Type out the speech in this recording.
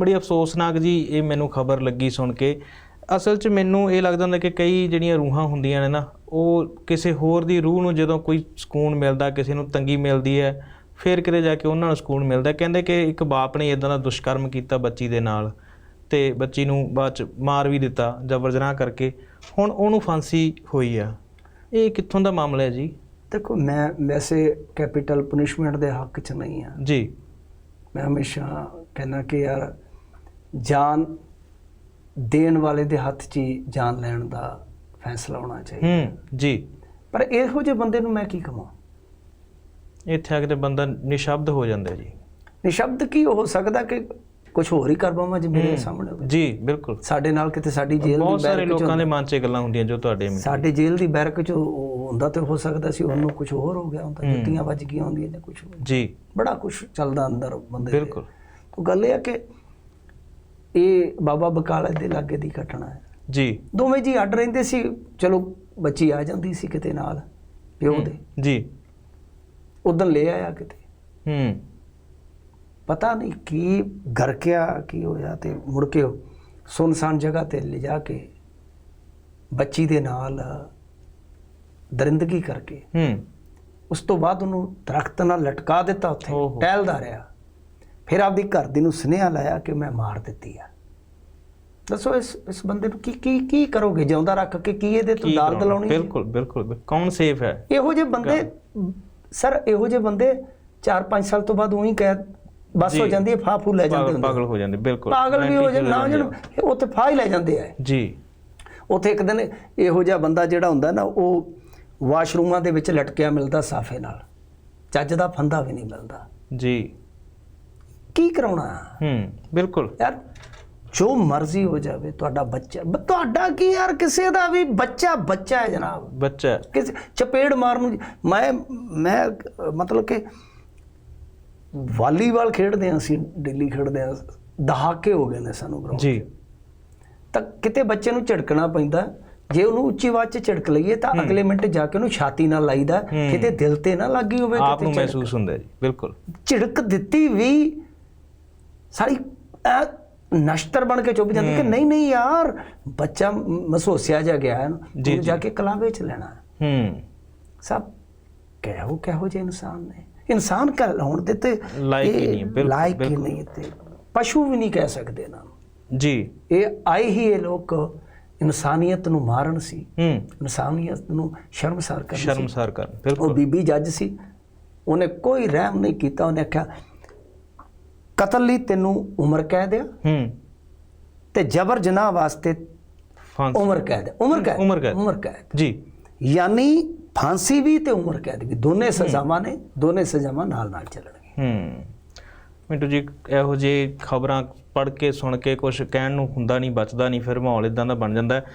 ਬੜੀ ਅਫਸੋਸਨਾਕ ਜੀ ਇਹ ਮੈਨੂੰ ਖਬਰ ਲੱਗੀ ਸੁਣ ਕੇ। ਅਸਲ 'ਚ ਮੈਨੂੰ ਇਹ ਲੱਗਦਾ ਹੁੰਦਾ ਕਿ ਕਈ ਜਿਹੜੀਆਂ ਰੂਹਾਂ ਹੁੰਦੀਆਂ ਨੇ ਨਾ ਉਹ ਕਿਸੇ ਹੋਰ ਦੀ ਰੂਹ ਨੂੰ ਜਦੋਂ ਕੋਈ ਸਕੂਨ ਮਿਲਦਾ ਕਿਸੇ ਨੂੰ ਤੰਗੀ ਮਿਲਦੀ ਹੈ ਫਿਰ ਕਿਤੇ ਜਾ ਕੇ ਉਹਨਾਂ ਨੂੰ ਸਕੂਨ ਮਿਲਦਾ। ਕਹਿੰਦੇ ਕਿ ਇੱਕ ਬਾਪ ਨੇ ਇਦਾਂ ਦਾ ਦੁਸ਼ਕਰਮ ਕੀਤਾ ਬੱਚੀ ਦੇ ਨਾਲ ਤੇ ਬੱਚੀ ਨੂੰ ਬਾਅਦ ਚ ਮਾਰ ਵੀ ਦਿੱਤਾ ਜ਼ਬਰ ਜਨਾਹ ਕਰਕੇ। ਹੁਣ ਉਹਨੂੰ ਫਾਂਸੀ ਹੋਈ ਆ। ਇਹ ਕਿੱਥੋਂ ਦਾ ਮਾਮਲਾ ਹੈ ਜੀ? ਦੇਖੋ ਮੈਂ ਵੈਸੇ ਕੈਪੀਟਲ ਪਨਿਸ਼ਮੈਂਟ ਦੇ ਹੱਕ 'ਚ ਨਹੀਂ ਆ ਜੀ। ਮੈਂ ਹਮੇਸ਼ਾ ਕਹਿੰਦਾ ਕਿ ਯਾਰ ਜਾਨ ਦੇਣ ਵਾਲੇ ਦੇ ਹੱਥ 'ਚ ਹੀ ਜਾਨ ਲੈਣ ਦਾ ਫੈਸਲਾ ਹੋਣਾ ਚਾਹੀਦਾ। ਹੂੰ ਜੀ। ਪਰ ਇਹੋ ਜਿਹੇ ਬੰਦੇ ਨੂੰ ਮੈਂ ਕੀ ਕਹਾਂ ਇੱਥੇ ਆ ਕੇ ਤੇ ਬੰਦਾ ਨਿਸ਼ਬਦ ਹੋ ਜਾਂਦਾ ਜੀ। ਨਿਸ਼ਬਦ ਕੀ ਹੋ ਸਕਦਾ ਕਿ ਕੁਝ ਹੋਰ ਹੀ ਕਰ ਪਾਵਾਂ ਜੇ ਮੇਰੇ ਸਾਹਮਣੇ ਹੋਵੇ? ਜੀ ਬਿਲਕੁਲ। ਸਾਡੇ ਨਾਲ ਕਿਤੇ ਸਾਡੀ ਜੇਲ੍ਹ ਬਹੁਤ ਦੀ ਸਾਰੇ ਬੈਰਕ 'ਚ ਲੋਕਾਂ ਦੇ ਮਨ 'ਚ ਗੱਲਾਂ ਹੁੰਦੀਆਂ ਜੋ ਤੁਹਾਡੇ ਸਾਡੇ ਜੇਲ੍ਹ ਦੀ ਬੈਰਕ 'ਚ ਹੁੰਦਾ ਤੇ ਹੋ ਸਕਦਾ ਸੀ ਉਹਨੂੰ ਕੁਝ ਹੋਰ ਹੋ ਗਿਆ ਹੁੰਦਾ ਜੁੱਤੀਆਂ ਵੱਜ ਗਈਆਂ ਹੁੰਦੀਆਂ ਜਾਂ ਕੁਝ ਜੀ। ਬੜਾ ਕੁਝ ਚੱਲਦਾ ਅੰਦਰ ਬੰਦੇ। ਬਿਲਕੁਲ। ਉਹ ਗੱਲ ਇਹ ਆ ਕਿ ਇਹ ਬਾਬਾ ਬਕਾਲਾ ਦੇ ਲਾਗੇ ਦੀ ਘਟਨਾ ਹੈ। ਜੀ। ਦੋਵੇਂ ਜੀ ਅੱਡ ਰਹਿੰਦੇ ਸੀ। ਚਲੋ ਬੱਚੀ ਆ ਜਾਂਦੀ ਸੀ ਕਿਤੇ ਨਾਲ ਪਿਓ ਦੇ। ਜੀ। ਉਦੋਂ ਲੈ ਆਇਆ ਕਿਤੇ। ਹੂੰ। ਪਤਾ ਨਹੀਂ ਕੀ ਗਰਕਿਆ ਕੀ ਹੋਇਆ ਤੇ ਮੁੜ ਕੇ ਸੁਨਸਾਨ ਜਗ੍ਹਾ ਤੇ ਲਿਜਾ ਕੇ ਬੱਚੀ ਦੇ ਨਾਲ ਦਰਿੰਦਗੀ ਕਰਕੇ ਹੂੰ। ਉਸ ਤੋਂ ਬਾਅਦ ਉਹਨੂੰ ਦਰਖਤ ਨਾਲ ਲਟਕਾ ਦਿੱਤਾ ਉੱਥੇ। ਟਹਿਲਦਾ ਰਿਹਾ। ਫਿਰ ਆਪਦੀ ਘਰ ਦੀ ਨੂੰ ਸੁਨੇਹਾ ਲਾਇਆ ਕਿ ਮੈਂ ਮਾਰ ਦਿੱਤੀ ਆ। ਦੱਸੋ ਇਸ ਇਸ ਬੰਦੇ ਨੂੰ ਕੀ ਕੀ ਕੀ ਕਰੋਗੇ? ਜਿਉਂਦਾ ਰੱਖ ਕੇ ਕੀ ਇਹਦੇ ਤੋਂ ਦਾਲ? ਦਲਾਉਣੀ? ਬਿਲਕੁਲ ਬਿਲਕੁਲ। ਕੌਣ ਸੇਫ ਹੈ? ਇਹੋ ਜਿਹੇ ਬੰਦੇ ਸਰ ਇਹੋ ਜਿਹੇ ਬੰਦੇ 4-5 ਸਾਲ ਤੋਂ ਬਾਅਦ ਉਹੀ ਕਹਿ ਬਸ ਹੋ। ਜਾਂਦੀ ਹੈ ਫਾਫੂ ਲੈ ਜਾਂਦੇ ਹੁੰਦੇ ਪਾਗਲ ਹੋ ਜਾਂਦੇ ਬਿਲਕੁਲ। ਪਾਗਲ ਵੀ ਹੋ ਜਾਣ ਨਾ ਜਾਂਦੇ ਜਣ। ਉੱਥੇ ਫਾਹ ਹੀ ਲੈ ਜਾਂਦੇ ਆ। ਜੀ। ਉੱਥੇ ਇੱਕ ਦਿਨ ਇਹੋ ਜਿਹਾ ਬੰਦਾ ਜਿਹੜਾ ਹੁੰਦਾ ਨਾ ਉਹ ਵਾਸ਼ਰੂਮਾਂ ਦੇ ਵਿੱਚ ਲਟਕਿਆ ਮਿਲਦਾ ਸਾਫੇ ਨਾਲ। ਚੱਜ ਦਾ ਫੰਦਾ ਵੀ ਨਹੀਂ ਮਿਲਦਾ। ਜੀ। ਕੀ ਕਰਾਉਣਾ? ਹੂੰ ਬਿਲਕੁਲ। ਯਾਰ ਜੋ ਮਰਜ਼ੀ ਹੋ ਜਾਵੇ ਤੁਹਾਡਾ ਬੱਚਾ ਤੁਹਾਡਾ ਕੀ ਯਾਰ ਕਿਸੇ ਦਾ ਵੀ ਬੱਚਾ ਬੱਚਾ ਹੈ ਜਨਾਬ। ਬੱਚਾ ਕਿਸੇ ਚਪੇੜ ਮਾਰਨ ਨੂੰ ਮੈਂ ਮੈਂ ਮਤਲਬ ਕਿ ਵਾਲੀਬਾਲ ਖੇਡਦੇ ਹਾਂ ਅਸੀਂ ਦਿੱਲੀ ਖੇਡਦੇ ਹਾਂ। ਦਹਾਕੇ ਹੋ ਗਏ ਨੇ ਸਾਨੂੰ ਗਰਾਊਂਡ ਜੀ। ਤਾਂ ਕਿਤੇ ਬੱਚੇ ਨੂੰ ਝਿੜਕਣਾ ਪੈਂਦਾ ਜੇ ਉਹਨੂੰ ਉੱਚੀ ਆਵਾਜ਼ 'ਚ ਝਿੜਕ ਲਈਏ ਤਾਂ ਅਗਲੇ ਮਿੰਟ ਜਾ ਕੇ ਉਹਨੂੰ ਛਾਤੀ ਨਾਲ ਲਾਈਦਾ। ਕਿਤੇ ਦਿਲ ਤੇ ਨਾ ਲੱਗੀ ਹੋਵੇ ਆਪ ਨੂੰ। ਮਹਿਸੂਸ ਹੁੰਦਾ ਜੀ ਬਿਲਕੁਲ। ਝਿੜਕ ਦਿੱਤੀ ਵੀ ਸਾਰੀ ਨਸ਼ਤਰ ਬਣ ਕੇ ਚੁੱਪ ਜਾਂਦੀ ਕਿ ਨਹੀਂ ਨਹੀਂ ਯਾਰ ਬੱਚਾ ਮਸੋਸਿਆ ਜਾ ਗਿਆ ਹੈ ਜੀ, ਉਹਨੂੰ ਜੀ। ਜਾ ਕੇ ਕਲਾਵੇ ਚ ਲੈਣਾ। ਹੂੰ। ਸਭ ਕਿਹੋ ਕਿਹੋ ਜਿਹੇ ਇਨਸਾਨ ਨੇ। ਇਨਸਾਨ ਕਹਿਲਾਉਣ ਦੇ ਤੇ ਲਾਇਕ ਹੀ ਨਹੀਂ ਬਿਲਕੁਲ, ਲਾਇਕ ਹੀ। ਨਹੀਂ ਤੇ ਪਸ਼ੂ ਵੀ ਨਹੀਂ ਕਹਿ ਸਕਦੇ ਨੂੰ। ਜੀ। ਇਹ ਆਏ ਹੀ ਇਹ ਲੋਕ ਇਨਸਾਨੀਅਤ ਨੂੰ ਮਾਰਨ ਸੀ। ਹੂੰ। ਇਨਸਾਨੀਅਤ ਨੂੰ ਸ਼ਰਮਸਾਰ ਕਰਨ ਸ਼ਰਮਸਾਰ ਕਰ ਉਹ ਬਿਲਕੁਲ ਬੀਬੀ ਜੱਜ ਸੀ। ਉਹਨੇ ਕੋਈ ਰਹਿਮ ਨਹੀਂ ਕੀਤਾ। ਉਹਨੇ ਆਖਿਆ ਕਤਲ ਲਈ ਤੈਨੂੰ ਉਮਰ ਕੈਦ ਆ ਹੂੰ। ਤੇ ਜਬਰ ਜਨਾਹ ਵਾਸਤੇ ਫਾਂਸੀ। ਉਮਰ ਕੈਦ ਹੈ। ਉਮਰ ਕੈਦ ਉਮਰ ਕੈਦ। ਉਮਰ ਕੈਦ ਜੀ। ਯਾਨੀ ਫਾਂਸੀ ਵੀ ਤੇ ਉਮਰ ਕੈਦ ਵੀ ਦੋਨੇ ਸਜ਼ਾਵਾਂ ਨੇ ਦੋਨੇ ਸਜ਼ਾਵਾਂ ਨਾਲ ਨਾਲ ਚੱਲਣਗੀਆਂ। ਹੂੰ। ਮਿੰਟੂ ਜੀ ਇਹੋ ਜਿਹੇ ਖਬਰਾਂ ਪੜ੍ਹ ਕੇ ਸੁਣ ਕੇ ਕੁਝ ਕਹਿਣ ਨੂੰ ਹੁੰਦਾ ਨਹੀਂ ਬਚਦਾ ਨਹੀਂ ਫਿਰ ਮਾਹੌਲ ਇਦਾਂ ਦਾ ਬਣ ਜਾਂਦਾ। ਹੈ